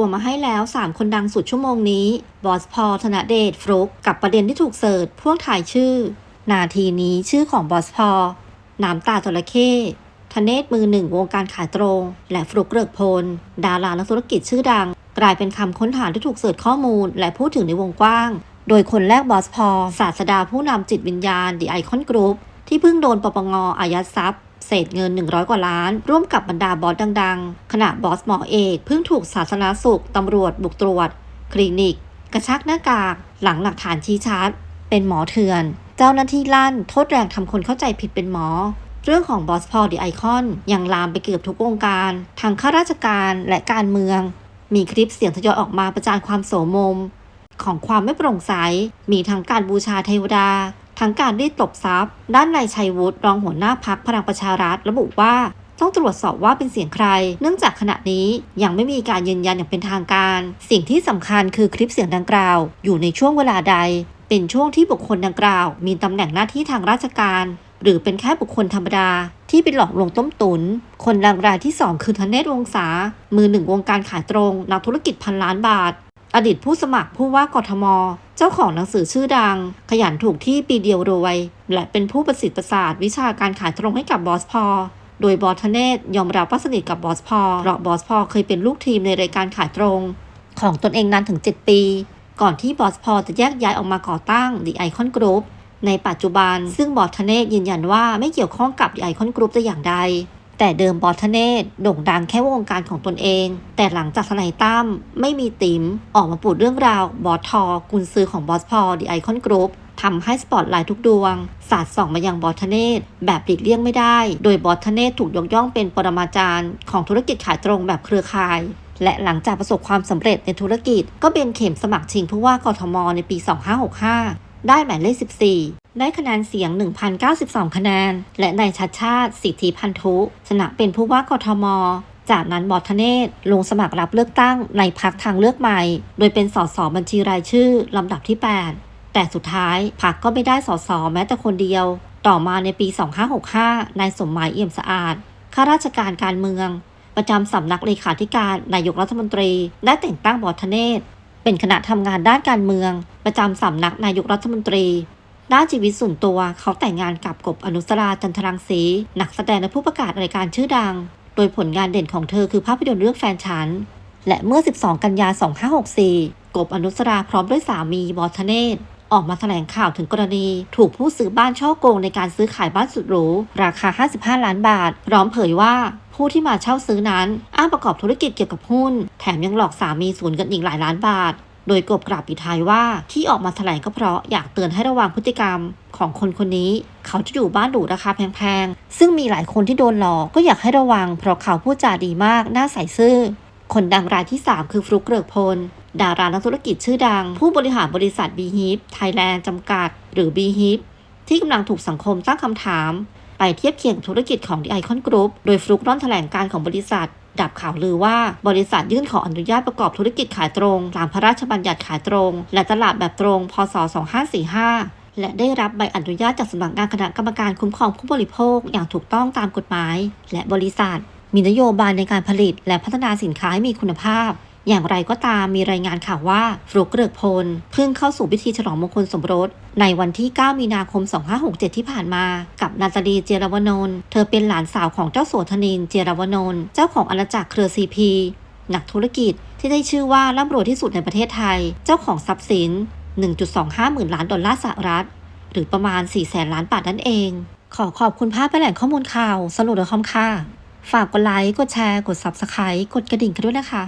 วมมาให้แล้ว 3 คนดังสุดชั่วโมงนี้ บอสพอลธนเดชฟลุกกับประเด็นที่ถูกเสิร์ชพวกถ่ายชื่อ นาทีนี้ชื่อของบอสพอลน้ำตาจระเข้ธเนศมือหนึ่งวงการขายตรง และฟลุกเกิกพล ดารานักธุรกิจชื่อดัง กลายเป็นคำค้นหาที่ถูกเสิร์ชข้อมูล และพูดถึงในวงกว้าง โดยคนแรกบอสพอศาสดาผู้นำจิตวิญญาณดีไอคอนกรุ๊ปที่เพิ่งโดนปปงอายัดทรัพย์ เศษเงิน 100 กว่าล้าน ร่วมกับบรรดาบอสดังๆ ขณะบอสหมอเอกเพิ่งถูกสาธารณสุขตำรวจบุกตรวจ คลินิก กระชักหน้ากาก หลังหลักฐานชี้ชัด เป็นหมอเถื่อน เจ้าหน้าที่ลั่น โทษแรงทำคนเข้าใจผิดเป็นหมอ เรื่องของบอสพอดีไอคอนยังลามไปเกือบทุกวงการ ทางข้าราชการและการเมือง มีคลิปเสียงทยอยออกมาประจานความโสมมของความไม่โปร่งใส มีทั้งการบูชาเทวดา ทั้งการรีดตบทรัพย์ ด้านนายชัยวุฒิรองหัวหน้าพักพลังประชารัฐระบุว่าต้องตรวจสอบว่าเป็นเสียงใคร เนื่องจากขณะนี้ยังไม่มีการยืนยันอย่างเป็นทางการ สิ่งที่สำคัญคือคลิปเสียงดังกล่าว อยู่ในช่วงเวลาใด เป็นช่วงที่บุคคลดังกล่าว มีตำแหน่งหน้าที่ทางราชการ หรือเป็นแค่บุคคลธรรมดา ที่ไปหลอกลวงต้มตุน คนดังรายที่สองคือธเนศวงศามือหนึ่งวงการขายตรงนักธุรกิจพันล้านบาท อดีตผู้สมัครผู้ว่ากทม เจ้าของหนังสือชื่อดัง ขยันถูกที่ปีเดียวรวยและเป็นผู้ประสิทธิ์ประสาทวิชาการขายตรงให้กับบอสพอ โดยบอสธเนศยอมรับว่าสนิทกับบอสพอ เพราะบอสพอเคยเป็นลูกทีมในรายการขายตรง ของตนเองนานถึง 7 ปี ก่อนที่บอสพอจะแยกย้ายออกมาก่อตั้ง The Icon Group ในปัจจุบันซึ่งบอสธเนศยืนยันว่าไม่เกี่ยวข้องกับ The Icon Group แต่อย่างใด แต่เดิมบอสเนศโด่งดังแค่วงการของตนเอง แต่หลังจากทนายตั้มไม่มีติมออกมาปูดเรื่องราวบอสทอกุนซือของบอสพอดีไอคอนกรุ๊ปทำให้สปอตไลท์ทุกดวง สาดส่องมายังบอสเนศแบบหลีกเลี่ยงไม่ได้ โดยบอสเนศถูกยกย่องเป็นปรมาจารย์ของธุรกิจขายตรงแบบเครือข่าย และหลังจากประสบความสำเร็จในธุรกิจ ก็เป็นเข็มสมัครชิงผู้ว่ากทมในปี 2565 ได้หมายเลข 14 ได้คะแนนเสียง 1,092 คะแนน และนายชัดชาติ สิทธิพันธุ ชนะเป็นผู้ว่ากทม จากนั้นบอทเนศลงสมัครรับเลือกตั้งในพักทางเลือกใหม่ โดยเป็นสสบัญชีรายชื่อลำดับที่ 8 แต่สุดท้ายพักก็ไม่ได้สสแม้แต่คนเดียว ต่อมาในปี 2565 นายสมหมายเอี่ยมสะอาด ข้าราชการการเมือง ประจำสำนักเลขาธิการนายกรัฐมนตรี ได้แต่งตั้งบอทเนศเป็นคณะทำงานด้านการเมือง ประจำสำนักนายกรัฐมนตรี ด้านชีวิตส่วนตัวเขาแต่งงานกับกบอนุสราจันทรังสีนักแสดงและผู้ประกาศรายการชื่อดัง โดยผลงานเด่นของเธอคือภาพยนตร์เรื่องแฟนฉัน และเมื่อ 12 กันยา 2564 กบอนุสราพร้อมด้วยสามีบอทเนศออกมาแถลงข่าวถึงกรณี ถูกผู้ซื้อบ้านช่อโกงในการซื้อขายบ้านสุดหรูราคา 55 ล้านบาท พร้อมเผยว่าผู้ที่มาเช่าซื้อนั้น อ้างประกอบธุรกิจเกี่ยวกับหุ้น แถมยังหลอกสามีสูญเงินอีกหลายล้านบาท โดยกบกราบปิดท้ายว่าที่ออกมาแถลงก็เพราะอยากเตือนให้ระวังพฤติกรรมของคนคนนี้ เขาจะอยู่บ้านหรูราคาแพงๆ ซึ่งมีหลายคนที่โดนหลอกก็อยากให้ระวัง เพราะเขาพูดจาดีมากน่าใส่ซื่อ คนดังรายที่ 3 คือฟลุกเกริกพล ดารานักธุรกิจชื่อดัง ผู้บริหารบริษัท b h i p Thailand จำกัด หรือ b h i p ที่กำลังถูกสังคมตั้งคำถาม ไปเทียบเคียงธุรกิจของ The Icon Group โดยฟลุกร่อนแถลงการของบริษัท ดับข่าวลือว่าบริษัทยื่นขออนุญาตประกอบธุรกิจขายตรงตามพระราชบัญญัติขายตรง และตลาดแบบตรง พศ 2545และได้รับใบอนุญาตจากสำนักงานคณะกรรมการคุ้มครองผู้บริโภคอย่างถูกต้องตามกฎหมาย และบริษัท มีนโยบายในการผลิตและพัฒนาสินค้าให้มีคุณภาพ อย่างไรก็ตามมีรายงานข่าวว่าฟลุกเกริกพลเพิ่งเข้าสู่พิธีฉลองมงคลสมรส ในวันที่ 9 มีนาคม 2567 ที่ผ่านมา กับนาตาลีเจรวนนท์เธอเป็นหลานสาวของเจ้าโสธนินเจรวนนท์เจ้าของอาณาจักรเครือซีพีนักธุรกิจที่ได้ชื่อว่าร่ำรวยที่สุดในประเทศไทย เจ้าของทรัพย์สิน 1.25 หมื่นล้านดอลลาร์สหรัฐ หรือประมาณ 4 แสนล้านบาทนั่นเอง ขอขอบคุณภาพไปแหล่งข้อมูลข่าวสรุปโดยคอมค่ะ ฝากกดไลค์ กดแชร์ กด Subscribe กดกระดิ่งกันด้วยนะคะ